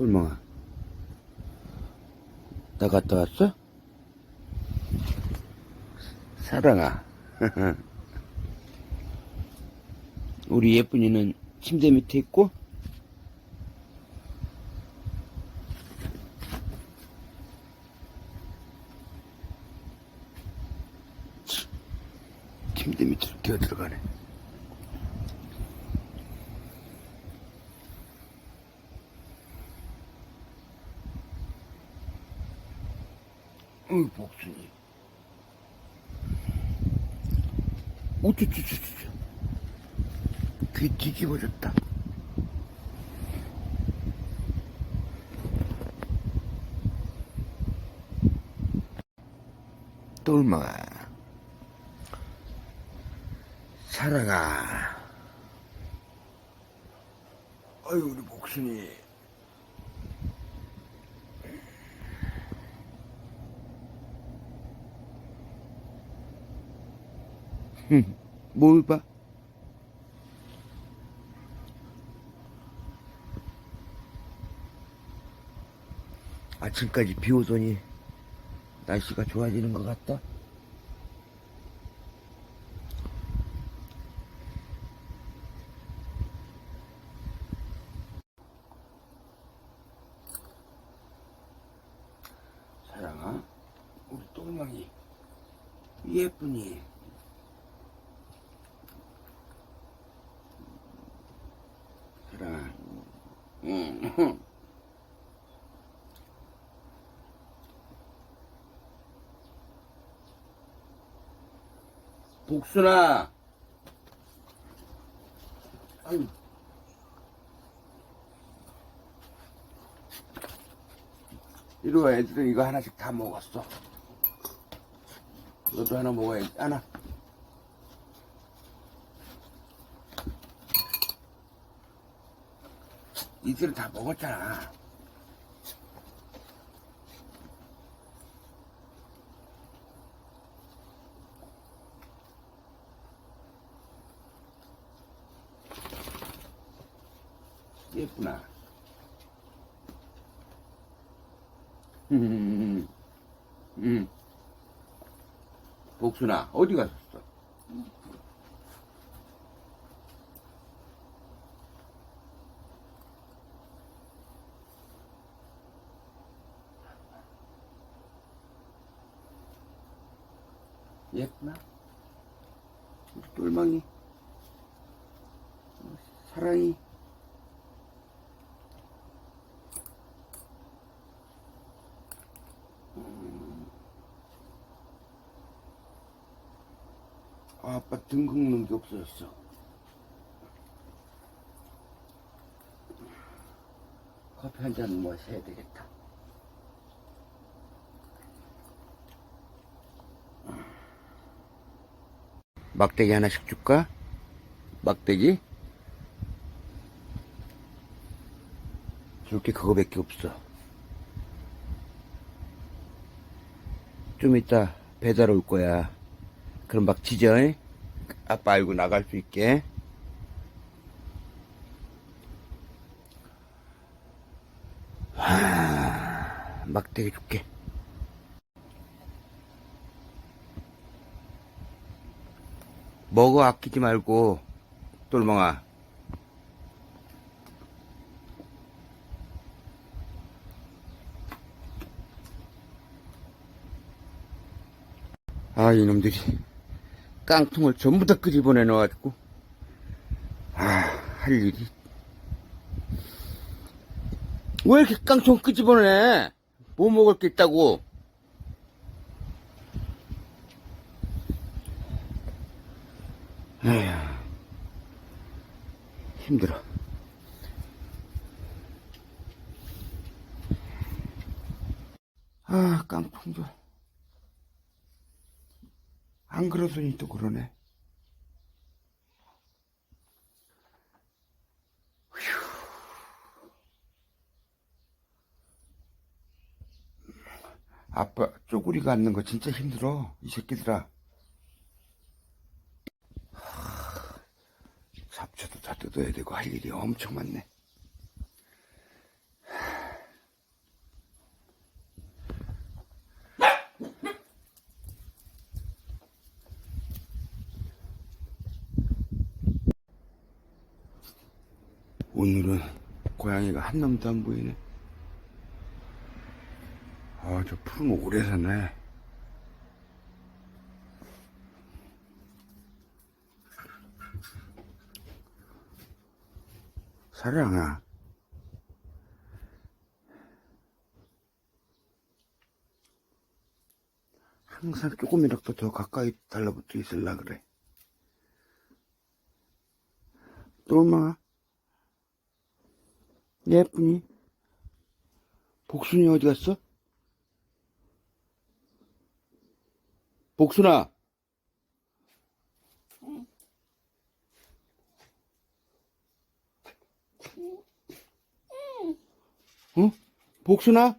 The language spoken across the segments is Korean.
똘망아. 나 갔다 왔어? 사랑아. 우리 예쁜이는 침대 밑에 있고, 침대 밑으로 뛰어 들어가네. 어이, 복순이. 우쭈쭈쭈쭈. 귀 뒤집어졌다. 똘망아. 사랑아. 아유, 우리 복순이. 흠, 뭘 봐? 아침까지 비 오더니 날씨가 좋아지는 것 같다. 사랑아, 우리 똘망이 예쁘니? 사랑아, 응. 복순아. 아유. 이리 와, 애들은 이거 하나씩 다 먹었어. 너도 하나 먹어야지. 하나. 이들은 다 먹었잖아. 예쁘나. 음, 음. 복순아, 어디 갔었어? 예쁘나? 똘망이. 사랑이. 아, 아빠 등 긁는 게 없어졌어. 커피 한 잔 마셔야 되겠다. 막대기 하나씩 줄까? 막대기? 줄게 그거밖에 없어. 좀 이따 배달 올 거야. 그럼 막 지져. 잉? 아빠 알고 나갈 수 있게. 하, 막대기 줄게. 먹어 아끼지 말고 똘망아. 아 이놈들이 깡통을 전부 다 끄집어내 놔가지고 아 할 일이. 왜 이렇게 깡통 끄집어내? 뭐 먹을 게 있다고? 에휴 힘들어. 아 깡통들 안 그러더니 또 그러네. 휴. 아빠 쪼구리가 앉는 거 진짜 힘들어. 이 새끼들아. 하, 잡초도 다 뜯어야 되고 할 일이 엄청 많네. 오늘은 고양이가 한 놈도 안 보이네. 아, 저 푸른 오래 사네. 사랑아. 항상 조금이라도 더 가까이 달라붙어 있으려 그래. 또 엄마. 예쁘니? 복순이 어디 갔어? 복순아! 응? 복순아?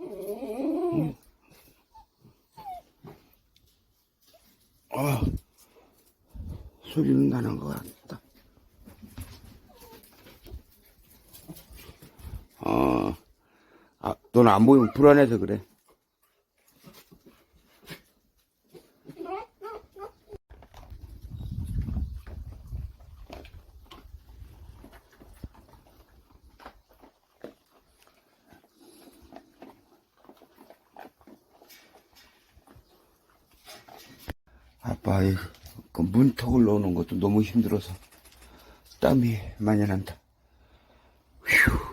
응. 아, 소리는 나는 것 같다. 어, 아, 넌 안 보이면 불안해서 그래. 아빠, 이, 그 문턱을 넣는 것도 너무 힘들어서 땀이 많이 난다. 휴.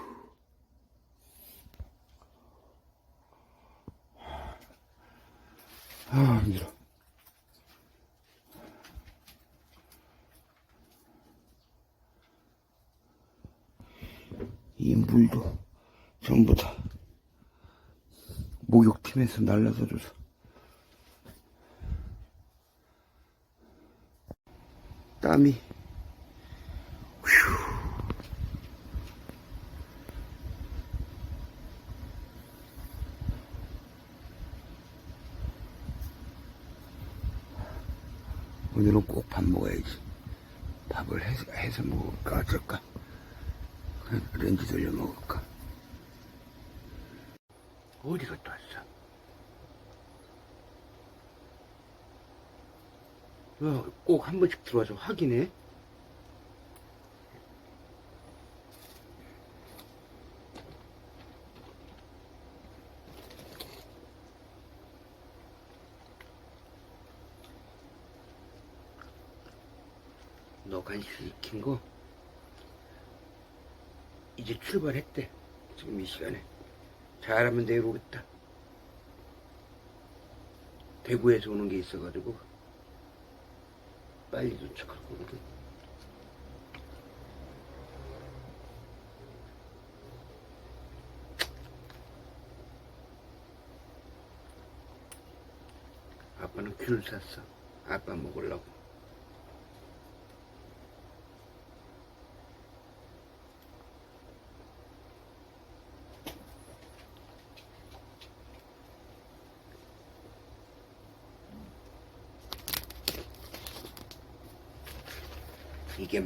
아, 힘들어. 이 물도 전부 다 목욕팀에서 날라서 줘서 땀이 오늘은 꼭 밥 먹어야지. 밥을 해서, 해서 먹을까, 어쩔까? 렌즈 돌려 먹을까? 어디 갔다 왔어? 어, 꼭한 번씩 들어와서 확인해. 너 간식 시킨 거 이제 출발했대. 지금 이 시간에. 잘하면 내일 오겠다. 대구에서 오는 게 있어가지고 빨리 도착할 거거든. 아빠는 귤 샀어. 아빠 먹으려고.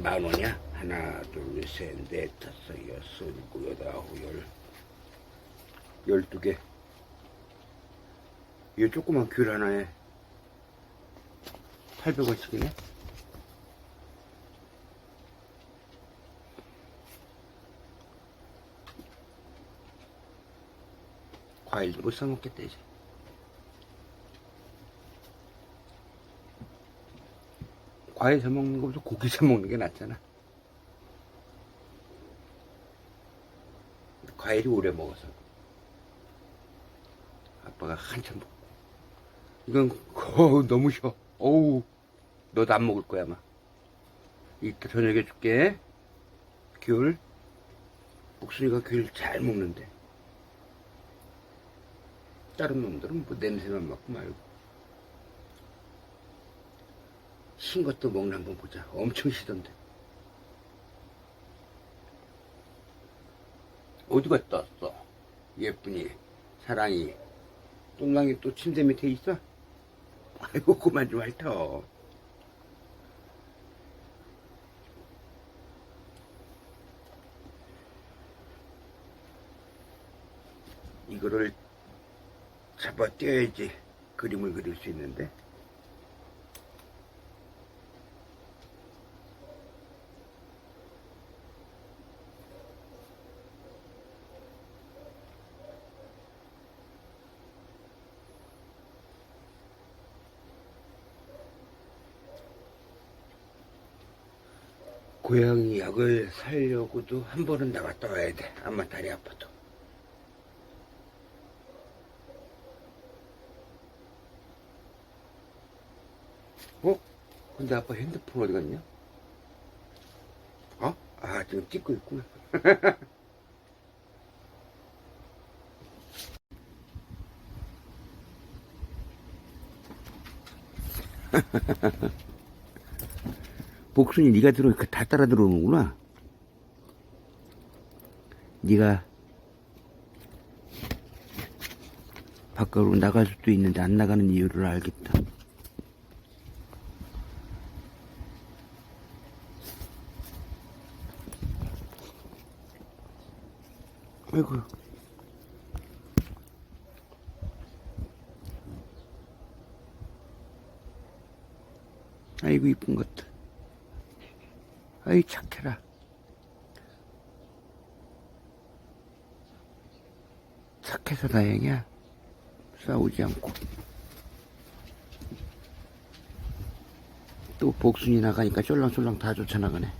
만 원이야? 하나, 둘, 셋, 넷, 다섯, 여섯, 일곱, 여덟, 아홉, 열. 열두 개. 이 조그만 귤 하나에 800원씩이네? 과일도 못 사먹겠다, 이제. 과일 사 먹는 것보다 고기 사 먹는 게 낫잖아. 과일이 오래 먹어서. 아빠가 한참 먹고. 이건, 어우, 너무 쉬워. 어우, 너도 안 먹을 거야, 아마. 이따 저녁에 줄게. 귤. 목순이가 귤 잘 먹는데. 다른 놈들은 뭐 냄새만 맡고 말고. 신 것도 먹나 한번 보자. 엄청 시던데. 어디 갔다 왔어? 예쁘니, 사랑이. 똥랑이 또 침대 밑에 있어? 아이고, 그만 좀 핥어. 이거를 잡아 떼야지 그림을 그릴 수 있는데. 고양이 약을 사려고도 한 번은 나갔다 와야 돼. 아마 다리 아파도. 어? 근데 아빠 핸드폰 어디 갔냐? 어? 아, 지금 찍고 있구나. 복순이 네가 들어오니까 다 따라 들어오는구나. 네가 밖으로 나갈 수도 있는데 안 나가는 이유를 알겠다. 아이고. 아이고 이쁜 것들. 아이 착해라. 착해서 다행이야. 싸우지 않고. 또 복순이 나가니까 쫄랑쫄랑 다 쫓아나가네.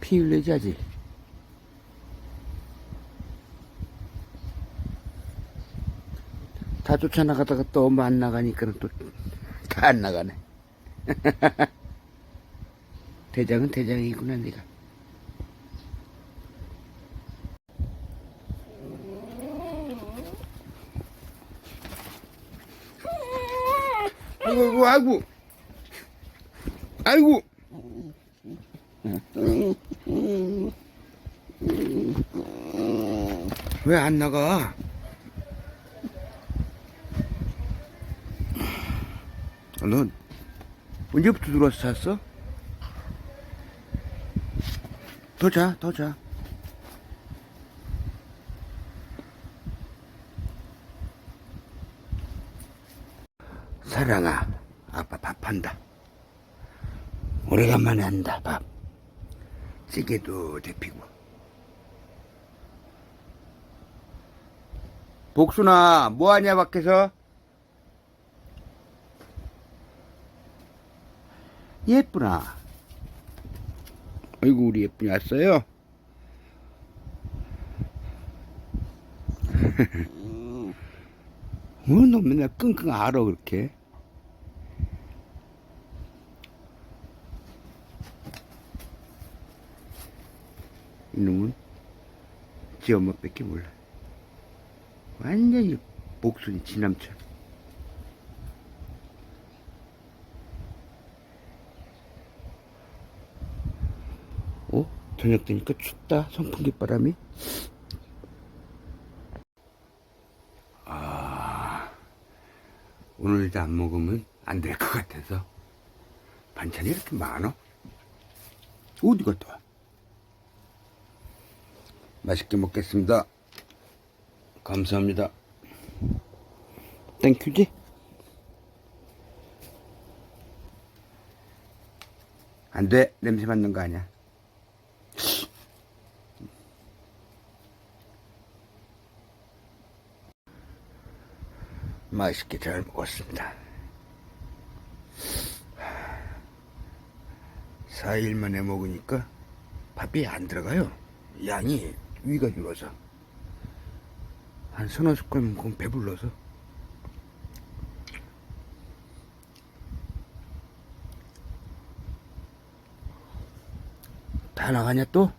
피 흘리지 아직. 다 쫓아나가다가 또 엄마 안 나가니까 또다 안 나가네. 대장은 대장이구나, 네가. 아이고, 아이고, 아이고. 왜안 나가? 넌 언제부터 들어와서 잤어? 더 자, 더 자. 사랑아, 아빠 밥한다. 오래간만에 한다, 밥. 찌개도 데피고. 복순아, 뭐하냐, 밖에서? 예쁘나? 아이고, 우리 예쁜이 왔어요? 어, 너 맨날 끙끙 앓아, 그렇게. 이놈은 지 엄마밖에 몰라. 완전히 지남쳐. 어? 저녁 되니까 춥다. 선풍기 바람이. 아, 오늘도 안 먹으면 안 될 것 같아서. 반찬이 이렇게 많어? 어디 갔다 와? 맛있게 먹겠습니다. 감사합니다. 땡큐지? 안 돼. 냄새 맡는 거 아니야. 맛있게 잘 먹었습니다. 4일 만에 먹으니까 밥이 안 들어가요. 양이 위가 줄어서. 한 서너 숟갈 먹으면 배불러서. 다 나가냐 또?